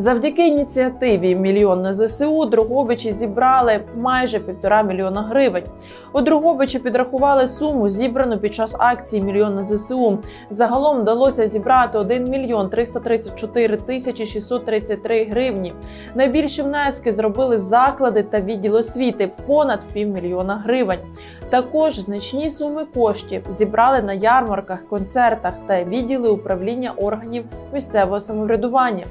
Завдяки ініціативі Мільйон на ЗСУ Дрогобичі зібрали майже півтора мільйона гривень. У Дрогобичі підрахували суму, зібрану під час акції Мільйон на ЗСУ. Загалом вдалося зібрати 1 мільйон 334 тисячі 633 гривні. Найбільші внески зробили заклади та відділ освіти понад півмільйона гривень. Також значні суми коштів зібрали на ярмарках, концертах та відділи управління органів місцевого самоврядування.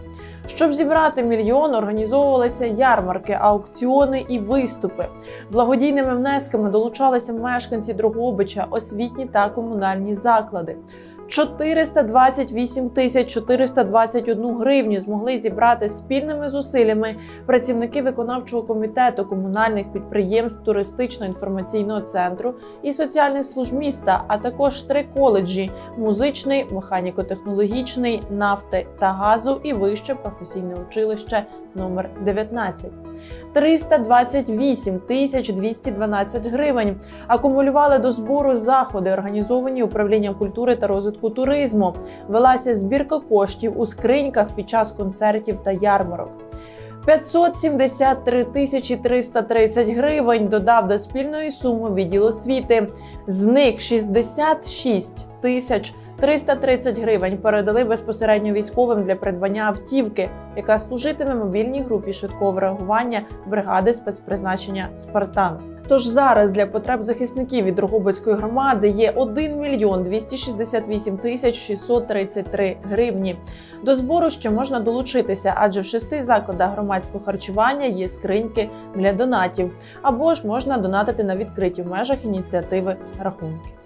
Щоб зібрати мільйон, організовувалися ярмарки, аукціони і виступи. Благодійними внесками долучалися мешканці Дрогобича, освітні та комунальні заклади. 428 тисяч 421 гривню змогли зібрати спільними зусиллями працівники виконавчого комітету комунальних підприємств туристично-інформаційного центру і соціальних служб міста, а також три коледжі: музичний, механіко-технологічний, нафти та газу і вище професійне училище номер 19. 328 тисяч 212 гривень акумулювали до збору заходи, організовані управлінням культури та розвитку туризму. Велася збірка коштів у скриньках під час концертів та ярмарок. 573 тисячі 330 гривень додав до спільної суми відділ освіти. З них 66 тисяч 330 гривень передали безпосередньо військовим для придбання автівки, яка служитиме мобільній групі швидкого реагування бригади спецпризначення Спартан. Тож зараз для потреб захисників від Дрогобицької громади є 1 мільйон 268 тисяч 633 гривні. До збору ще можна долучитися, адже в шести закладах громадського харчування є скриньки для донатів, або ж можна донатити на відкриті в межах ініціативи рахунки.